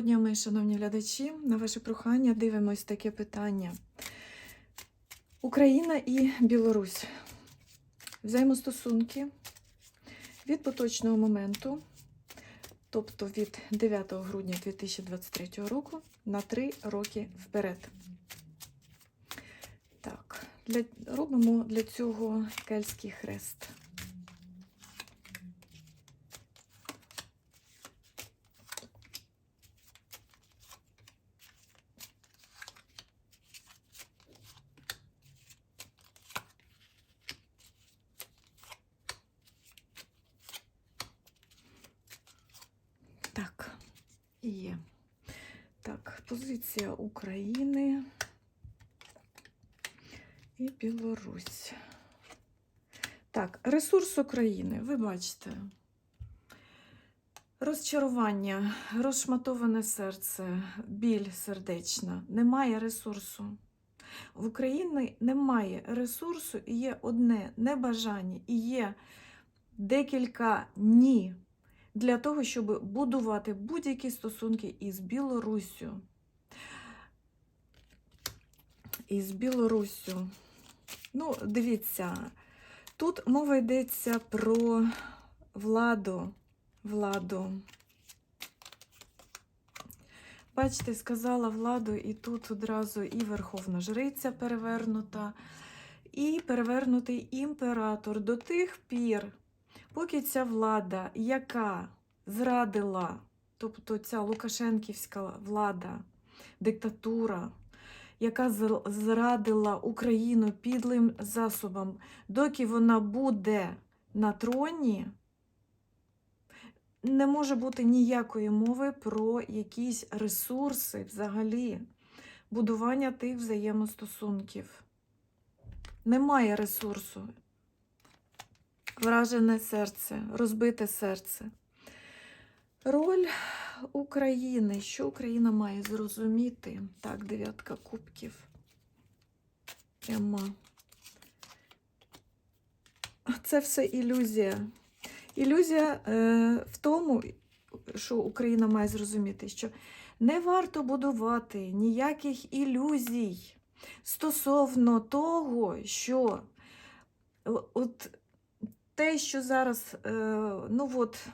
Дня, мої шановні глядачі, на ваше прохання дивимось таке питання. Україна і Білорусь. Взаємостосунки від поточного моменту, тобто від 9 грудня 2023 року на 3 роки вперед. Так, для, робимо для цього кельтський хрест. Так, є. Так, позиція України і Білорусь. Так, ресурс України, ви бачите. Розчарування, розшматоване серце, біль сердечна. Немає ресурсу. В Україні немає ресурсу і є одне небажання, і є декілька ні для того, щоб будувати будь-які стосунки із Білоруссю. Із Білоруссю. Ну, дивіться, тут мова йдеться про владу. Владу. Бачите, сказала владу, і тут одразу і Верховна Жриця перевернута, і перевернутий імператор до тих пір, поки ця влада, яка зрадила, тобто ця Лукашенківська влада, диктатура, яка зрадила Україну підлим засобом, доки вона буде на троні, не може бути ніякої мови про якісь ресурси взагалі, будування тих взаємостосунків. Немає ресурсу. Вражене серце, розбите серце. Роль України. Що Україна має зрозуміти? Так, дев'ятка кубків. Пряма. Це все ілюзія. Ілюзія е, в тому, що Україна має зрозуміти, що не варто будувати ніяких ілюзій стосовно того, що от те, що зараз, е, ну от,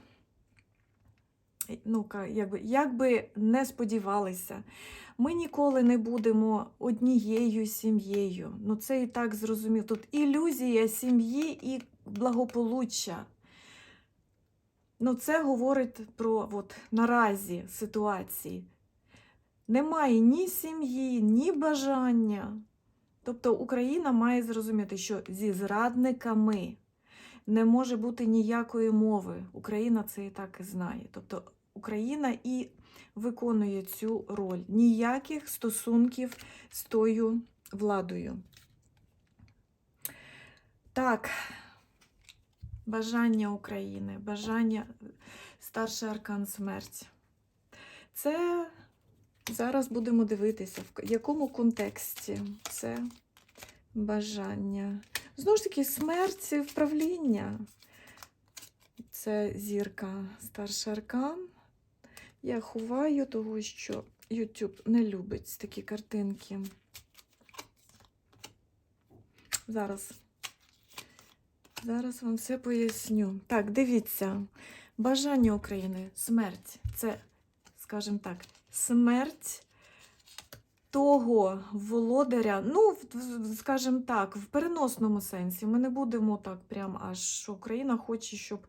ну, якби, якби не сподівалися, ми ніколи не будемо однією сім'єю. Ну, це і так зрозуміло. Тут ілюзія сім'ї і благополуччя. Ну, це говорить про от, наразі ситуації. Немає ні сім'ї, ні бажання. Тобто Україна має зрозуміти, що зі зрадниками не може бути ніякої мови. Україна це і так і знає. Тобто Україна і виконує цю роль. Ніяких стосунків з тою владою. Так, бажання України, бажання старший аркан смерть. Це зараз будемо дивитися, в якому контексті це бажання. Знову ж таки, смерть вправління. Це зірка старший аркан. Я ховаю того, що YouTube не любить такі картинки. Зараз. Зараз вам все поясню. Так, дивіться. Бажання України, смерть. Це, скажімо так, смерть того володаря, ну, скажімо так, в переносному сенсі. Ми не будемо так прям аж, Україна хоче, щоб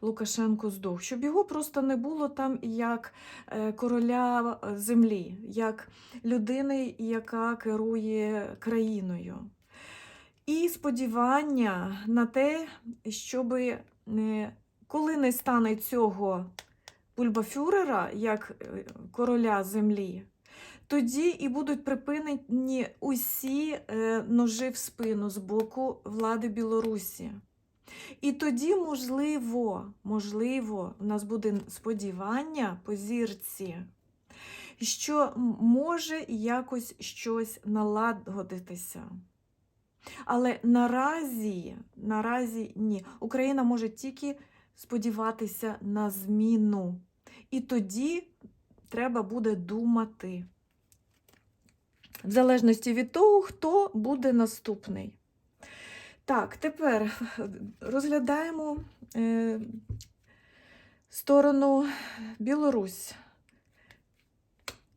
Лукашенко здох, щоб його просто не було там як е, короля е, землі, як людини, яка керує країною. І сподівання на те, щоб коли не стане цього пульбафюрера як е, короля землі, тоді і будуть припинені усі е, ножи в спину з боку влади Білорусі. І тоді, можливо, можливо, у нас буде сподівання по зірці, що може якось щось налагодитися. Але наразі, наразі ні. Україна може тільки сподіватися на зміну. І тоді треба буде думати. В залежності від того, хто буде наступний. Так, тепер розглядаємо е, сторону Білорусь.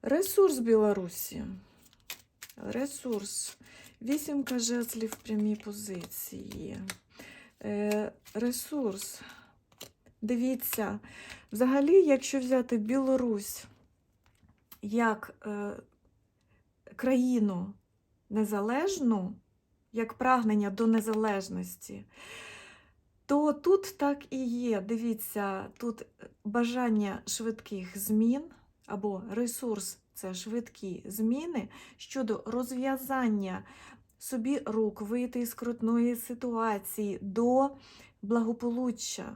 Ресурс Білорусі. Ресурс. Вісімка жезлів в прямій позиції. Е, ресурс. Дивіться, взагалі, якщо взяти Білорусь як е, країну незалежну, як прагнення до незалежності, то тут так і є. Дивіться, тут бажання швидких змін або ресурс це швидкі зміни щодо розв'язання собі рук, вийти із скрутної ситуації до благополуччя.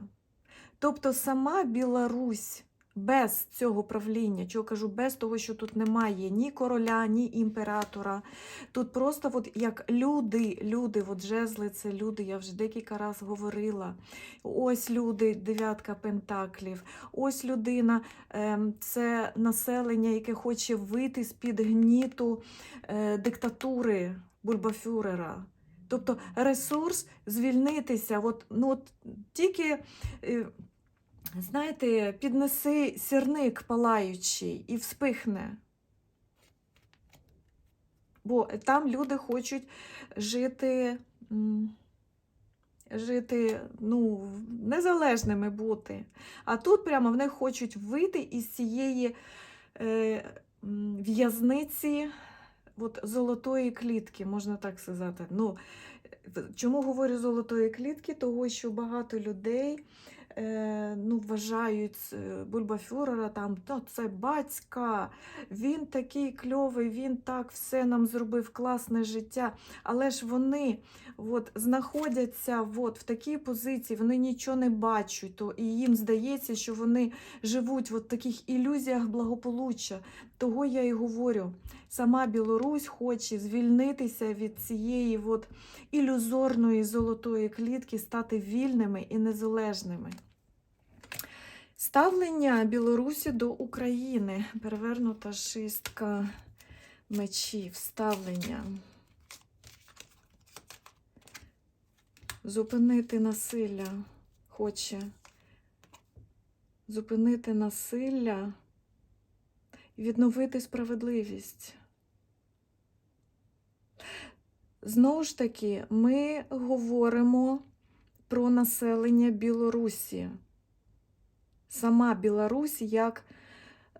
Тобто сама Білорусь без цього правління, чого кажу, без того, що тут немає ні короля, ні імператора. Тут просто от як люди, люди, от жезли це люди, я вже декілька разів говорила. Ось люди, дев'ятка пентаклів, ось людина, ем, це населення, яке хоче вийти з-під гніту е, диктатури Бульбафюрера. Тобто ресурс звільнитися. От, ну, от тільки, е, знаєте, піднеси сірник палаючий і вспихне. Бо там люди хочуть жити, жити ну, незалежними бути. А тут прямо в них хочуть вийти із цієї е, в'язниці от, золотої клітки, можна так сказати. Ну, чому говорю золотої клітки? Того, що багато людей е, ну, вважають е, Бульбафюрера там, то це батька, він такий кльовий, він так все нам зробив класне життя. Але ж вони от, знаходяться от, в такій позиції, вони нічого не бачать, то і їм здається, що вони живуть в от таких ілюзіях благополуччя. Того я і говорю. Сама Білорусь хоче звільнитися від цієї от ілюзорної золотої клітки, стати вільними і незалежними. Ставлення Білорусі до України. Перевернута шістка мечів. Ставлення. Зупинити насилля хоче. Зупинити насилля і відновити справедливість. Знову ж таки, ми говоримо про населення Білорусі. Сама Білорусь як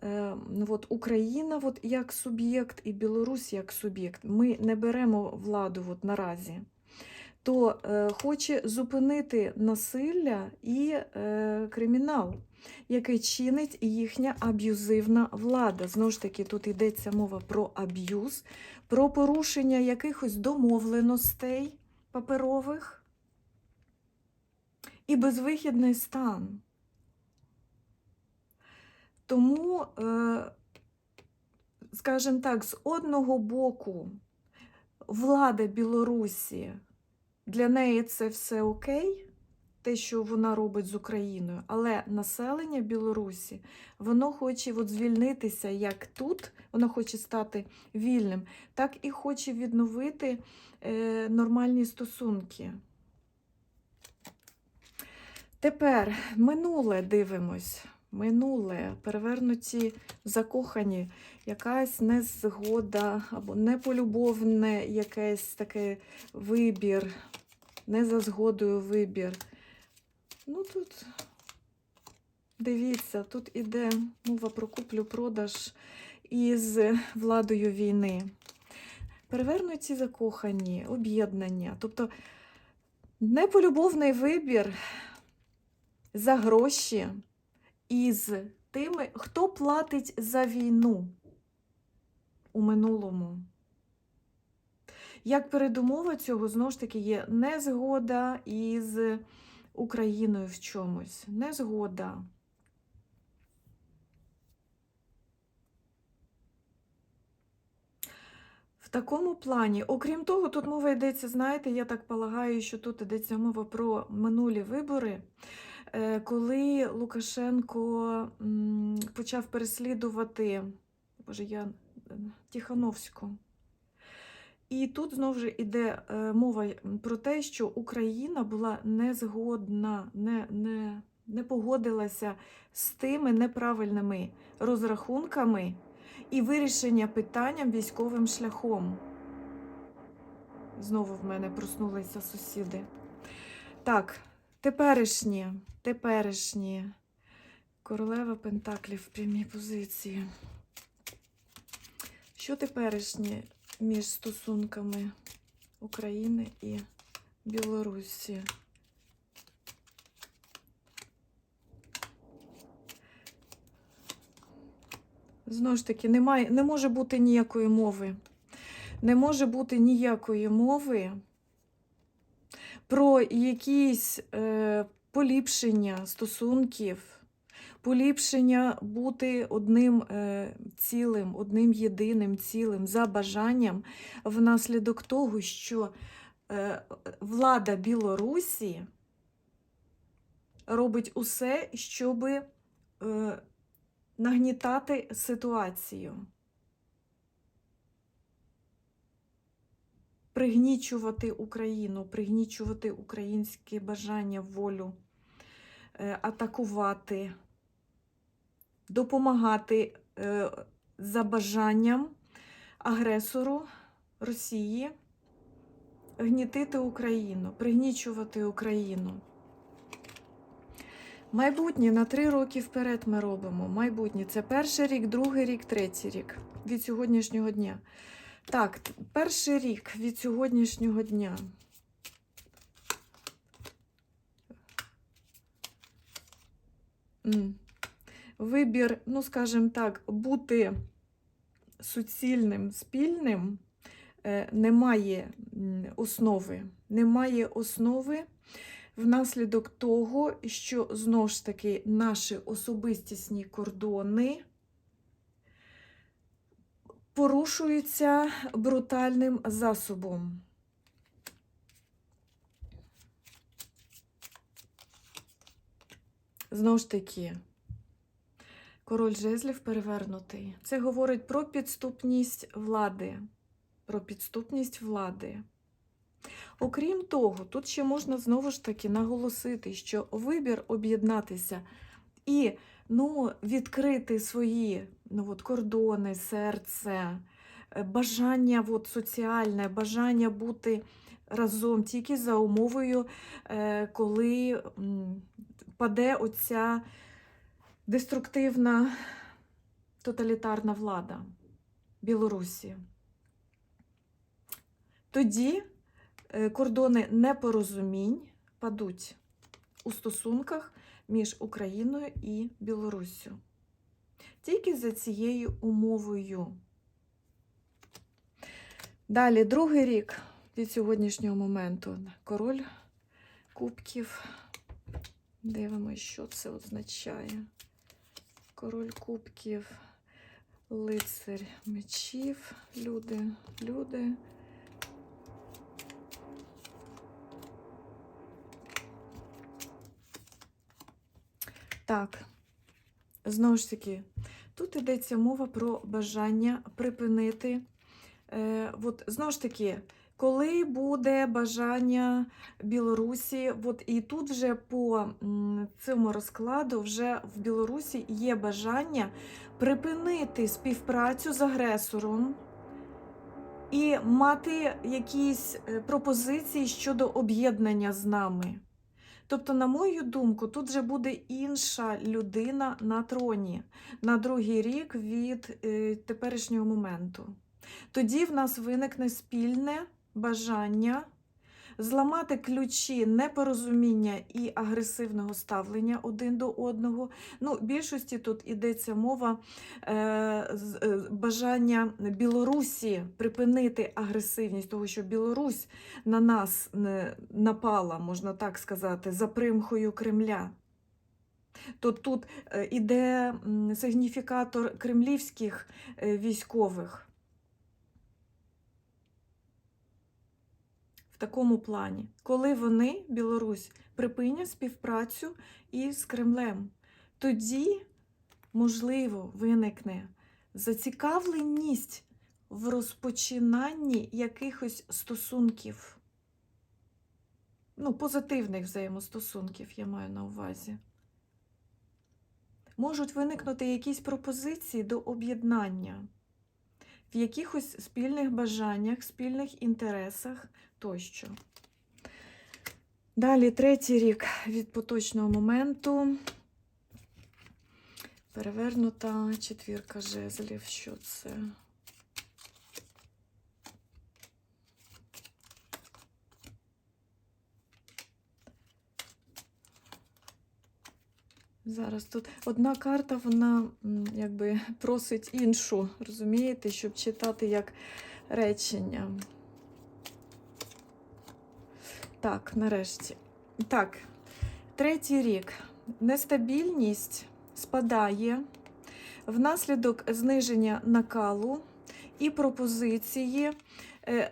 е, от Україна от як суб'єкт і Білорусь як суб'єкт. Ми не беремо владу от наразі. То е, хоче зупинити насилля і е, кримінал, який чинить їхня аб'юзивна влада. Знову ж таки, тут йдеться мова про аб'юз, про порушення якихось домовленостей паперових і безвихідний стан. Тому, е, скажімо так, з одного боку, влада Білорусі, для неї це все окей, те, що вона робить з Україною, але населення Білорусі, воно хоче от звільнитися як тут, воно хоче стати вільним, так і хоче відновити е, нормальні стосунки. Тепер минуле дивимось. Минуле, перевернуті, закохані, якась незгода або неполюбовне якесь таке вибір, не за згодою вибір. Ну тут, дивіться, тут іде мова про куплю-продаж із владою війни. Перевернуті закохані, об'єднання. Тобто неполюбовний вибір за гроші із тими, хто платить за війну у минулому. Як передумова цього, знову ж таки, є незгода із Україною в чомусь. Незгода. В такому плані, окрім того, тут мова йдеться, знаєте, я так полагаю, що тут йдеться мова про минулі вибори. Е, коли Лукашенко почав переслідувати Боже, я е, Тихановську. І тут знову ж іде е, мова про те, що Україна була не згодна, не, не, не погодилася з тими неправильними розрахунками і вирішення питання військовим шляхом. Знову в мене проснулися сусіди. Так, теперішні, теперішні. Королева Пентаклів в прямій позиції. Що теперішнє між стосунками України і Білорусі? Знову ж таки, немає, не може бути ніякої мови. Не може бути ніякої мови про якісь е, поліпшення стосунків, поліпшення бути одним е, цілим, одним єдиним цілим за бажанням внаслідок того, що е, влада Білорусі робить усе, щоб е, нагнітати ситуацію. Пригнічувати Україну, пригнічувати українське бажання, волю, е, атакувати, допомагати е, за бажанням агресору Росії гнітити Україну, пригнічувати Україну. Майбутнє на три роки вперед ми робимо. Майбутнє це перший рік, другий рік, третій рік від сьогоднішнього дня. Так, перший рік від сьогоднішнього дня. Вибір, ну, скажімо так, бути суцільним, спільним е, немає основи. Немає основи внаслідок того, що знову ж таки наші особистісні кордони порушуються брутальним засобом. Знову ж таки, король жезлів перевернутий. Це говорить про підступність влади. Про підступність влади. Окрім того, тут ще можна знову ж таки наголосити, що вибір об'єднатися і ну, відкрити свої ну, от, кордони, серце, е, бажання от, соціальне, бажання бути разом тільки за умовою, е, коли паде оця деструктивна тоталітарна влада Білорусі. Тоді е, кордони непорозумінь падуть у стосунках між Україною і Білоруссю. Тільки за цією умовою. Далі, другий рік від сьогоднішнього моменту. Король кубків. Дивимося, що це означає. Король кубків, лицар мечів, люди, люди. Так, знову ж таки, тут йдеться мова про бажання припинити. Е, от, знову ж таки, коли буде бажання Білорусі, от і тут вже по цьому розкладу вже в Білорусі є бажання припинити співпрацю з агресором і мати якісь е, пропозиції щодо об'єднання з нами. Тобто, на мою думку, тут вже буде інша людина на троні на другий рік від е, теперішнього моменту. Тоді в нас виникне спільне бажання зламати ключі непорозуміння і агресивного ставлення один до одного. Ну, більшості тут йдеться мова е, е, бажання Білорусі припинити агресивність, того, що Білорусь на нас напала, можна так сказати, за примхою Кремля. То тут е, іде сигніфікатор кремлівських е, військових. В такому плані, коли вони, Білорусь, припинять співпрацю із Кремлем. Тоді, можливо, виникне зацікавленість в розпочинанні якихось стосунків. Ну, позитивних взаємостосунків я маю на увазі. Можуть виникнути якісь пропозиції до об'єднання в якихось спільних бажаннях, спільних інтересах тощо. Далі третій рік від поточного моменту. Перевернута четвірка жезлів. Що це? Зараз тут одна карта, вона якби просить іншу, розумієте, щоб читати як речення. Так, нарешті. Так, третій рік. Нестабільність спадає внаслідок зниження накалу і пропозиції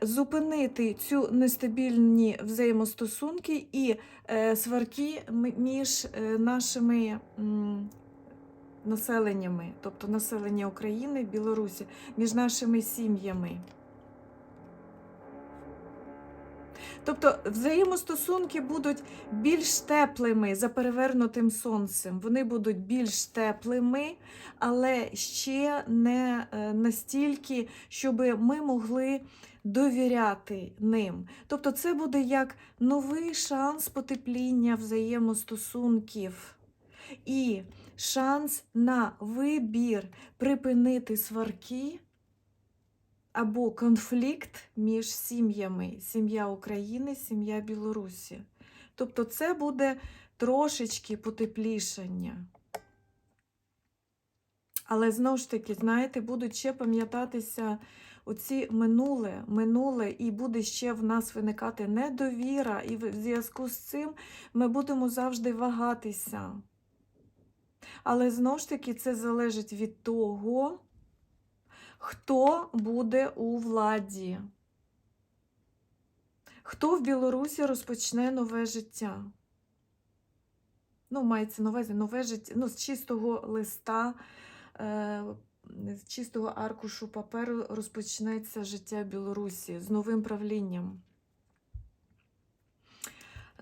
зупинити цю нестабільні взаємостосунки і е, сварки між е, нашими населеннями, тобто населення України, Білорусі, між нашими сім'ями. Тобто взаємостосунки будуть більш теплими за перевернутим сонцем. Вони будуть більш теплими, але ще не е, настільки, щоб ми могли довіряти ним. Тобто, це буде як новий шанс потепління взаємостосунків і шанс на вибір припинити сварки або конфлікт між сім'ями: сім'я України, сім'я Білорусі. Тобто, це буде трошечки потеплішання. Але знову ж таки, знаєте, будуть ще пам'ятатися оці минуле, минуле, і буде ще в нас виникати недовіра, і в зв'язку з цим ми будемо завжди вагатися. Але знову ж таки, це залежить від того, хто буде у владі, хто в Білорусі розпочне нове життя. Ну, мається на увазі нове життя, ну, з чистого листа, е, з чистого аркушу паперу розпочнеться життя Білорусі з новим правлінням.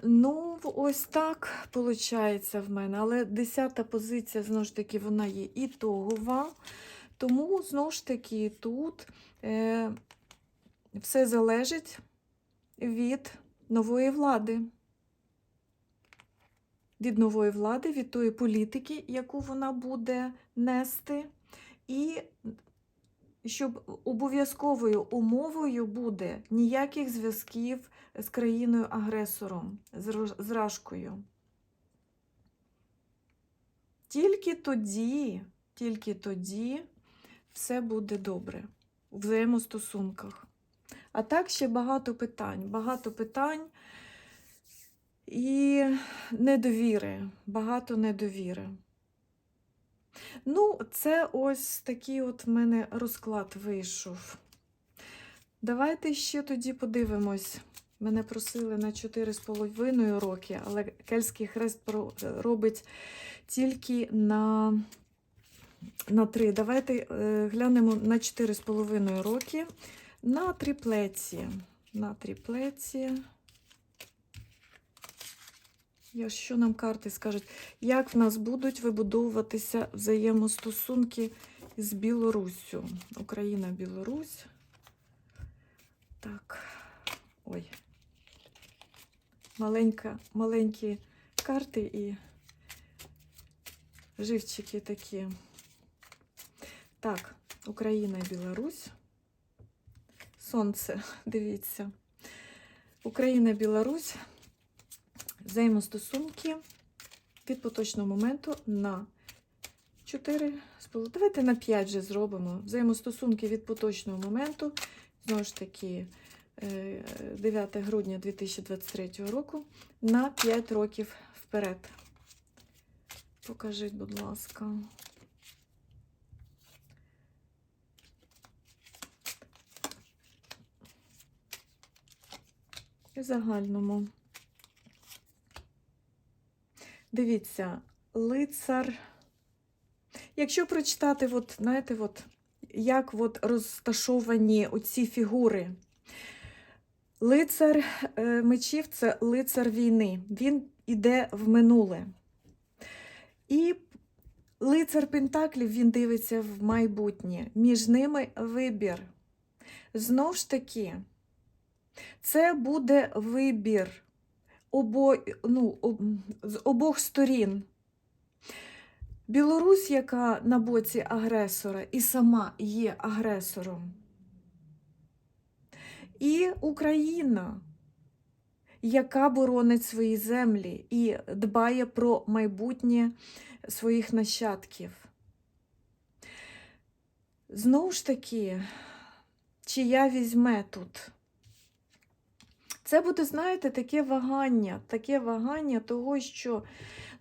Ну, ось так виходить в мене. Але десята позиція, знову ж таки, вона є ітогова. Тому, знову ж таки, тут е, все залежить від нової влади. Від нової влади, від тої політики, яку вона буде нести, і щоб обов'язковою умовою буде ніяких зв'язків з країною-агресором, з Рашкою. Тільки тоді, тільки тоді все буде добре у взаємостосунках. А так ще багато питань, багато питань і недовіри, багато недовіри. Ну, це ось такий от в мене розклад вийшов. Давайте ще тоді подивимось. Мене просили на 4,5 роки, але Кельський хрест робить тільки на, на 3. Давайте е, глянемо на 4,5 роки. На триплеці. На триплеці. Що нам карти скажуть? Як в нас будуть вибудовуватися взаємостосунки з Білоруссю? Україна, Білорусь. Так. Ой. Маленька, маленькі карти і живчики такі. Так, Україна і Білорусь. Сонце, дивіться. Україна, Білорусь. Взаємостосунки від поточного моменту на 4, давайте на 5 вже зробимо. Взаємостосунки від поточного моменту, знову ж таки, е, 9 грудня 2023 року на 5 років вперед. Покажіть, будь ласка. в загальному. Дивіться, лицар. Якщо прочитати, от, знаєте, от, як от розташовані оці фігури. Лицар е, мечів це лицар війни. Він іде в минуле. І лицар Пентаклів він дивиться в майбутнє. Між ними вибір. Знову ж таки, це буде вибір обо, ну, об, з обох сторін. Білорусь, яка на боці агресора, і сама є агресором. І Україна, яка боронить свої землі і дбає про майбутнє своїх нащадків. Знову ж таки, чия візьме тут? Це буде, знаєте, таке вагання, таке вагання того, що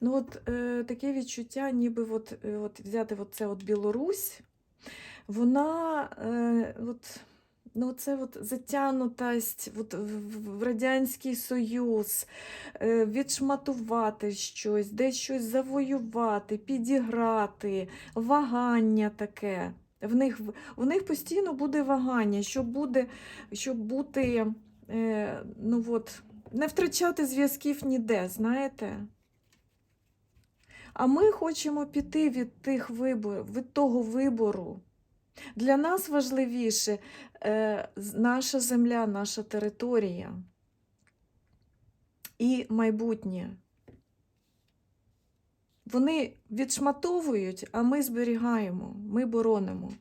ну от, е, таке відчуття, ніби от, е, от взяти от це от Білорусь, вона е, от, ну, це от затягнутость от, в Радянський Союз, е, відшматувати щось, десь щось завоювати, підіграти, вагання таке. В них, в- них постійно буде вагання, щоб, буде, щоб бути, е, ну от, не втрачати зв'язків ніде, знаєте? А ми хочемо піти від тих виборів, від того вибору. Для нас важливіше е, наша земля, наша територія і майбутнє. Вони відшматовують, а ми зберігаємо, ми боронимо.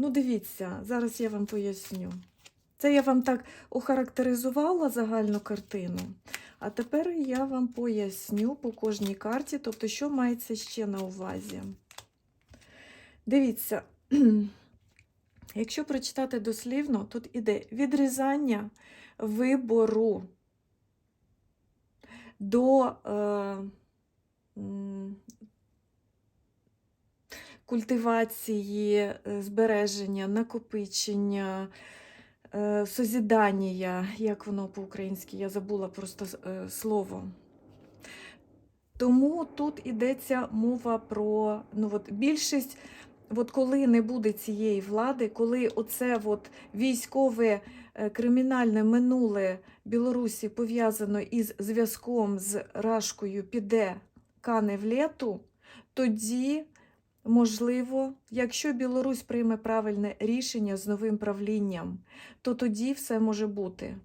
Ну, дивіться, зараз я вам поясню. Це я вам так охарактеризувала загальну картину. А тепер я вам поясню по кожній карті, тобто, що мається ще на увазі. Дивіться, якщо прочитати дослівно, тут іде відрізання вибору до е, культивації, е, збереження, накопичення, е, созідання, як воно по-українськи, я забула просто е, слово. Тому тут йдеться мова про ну, от більшість, от коли не буде цієї влади, коли оце от військове кримінальне минуле Білорусі пов'язано із зв'язком з Рашкою піде кане в лету, тоді, можливо, якщо Білорусь прийме правильне рішення з новим правлінням, то тоді все може бути.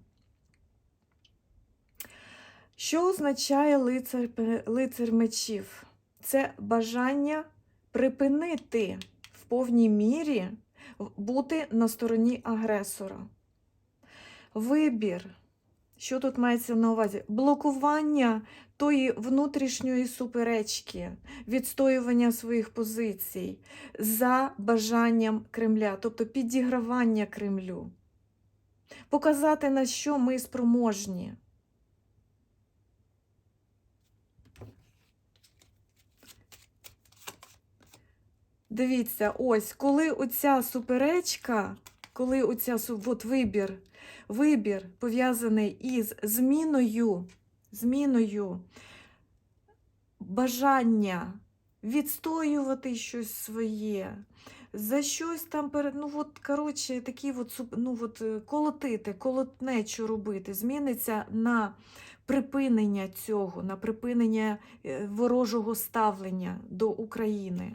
Що означає лицар, лицар мечів? Це бажання припинити в повній мірі бути на стороні агресора. Вибір. Що тут мається на увазі? Блокування тої внутрішньої суперечки, відстоювання своїх позицій за бажанням Кремля, тобто підігравання Кремлю. Показати, на що ми спроможні. Дивіться, ось, коли оця суперечка, коли оця от вибір, вибір пов'язаний із зміною, зміною бажання відстоювати щось своє, за щось там перед, ну от, коротше, такі от, ну от, е, колотити, колотнечу робити, зміниться на припинення цього, на припинення е, ворожого ставлення до України.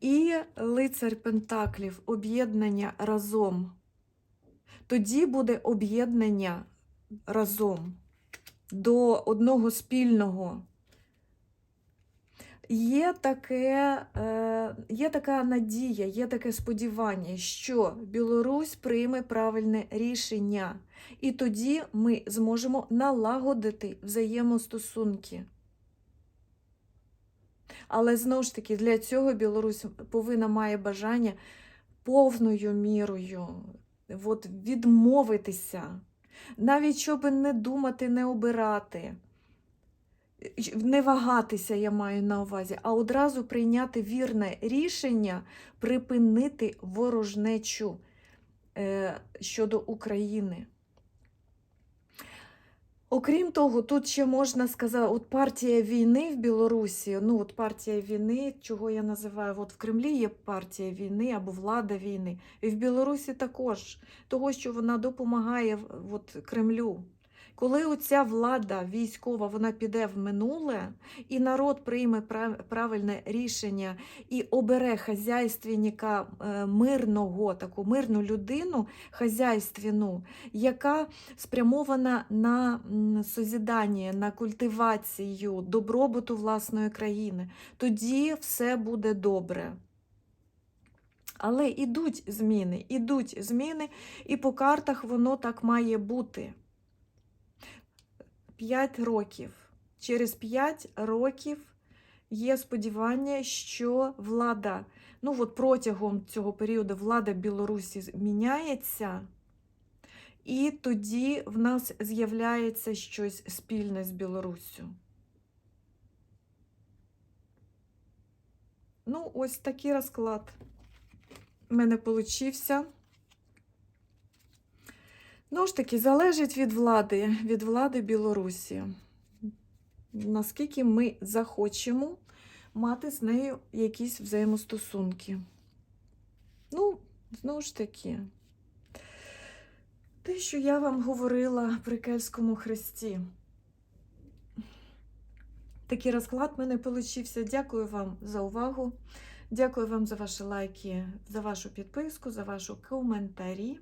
І лицар Пентаклів об'єднання разом. Тоді буде об'єднання разом до одного спільного. Є, таке, е, є така надія, є таке сподівання, що Білорусь прийме правильне рішення, і тоді ми зможемо налагодити взаємостосунки. Але знову ж таки, для цього Білорусь повинна має бажання повною мірою от, відмовитися, навіть щоб не думати, не обирати. не вагатися, я маю на увазі, а одразу прийняти вірне рішення припинити ворожнечу е, щодо України. Окрім того, тут ще можна сказати, от партія війни в Білорусі, ну от партія війни, чого я називаю, от в Кремлі є партія війни або влада війни. І в Білорусі також, того, що вона допомагає от, Кремлю. Коли оця влада військова вона піде в минуле, і народ прийме правильне рішення і обере хазяйственника е, мирного, таку мирну людину, хазяйственну, яка спрямована на созідання, на культивацію добробуту власної країни, тоді все буде добре. Але ідуть зміни, ідуть зміни, і по картах воно так має бути. 5 років. Через 5 років є сподівання, що влада, ну от протягом цього періоду влада Білорусі міняється, і тоді в нас з'являється щось спільне з Білоруссю. Ну, ось такий розклад в мене получився. Ну ж таки, залежить від влади, від влади Білорусі. Наскільки ми захочемо мати з нею якісь взаємостосунки. Ну, знову ж таки, те, що я вам говорила при Кельському хресті. Такий розклад в мене получився. Дякую вам за увагу. Дякую вам за ваші лайки, за вашу підписку, за ваші коментарі.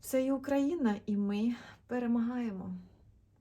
Це і Україна, і ми перемагаємо.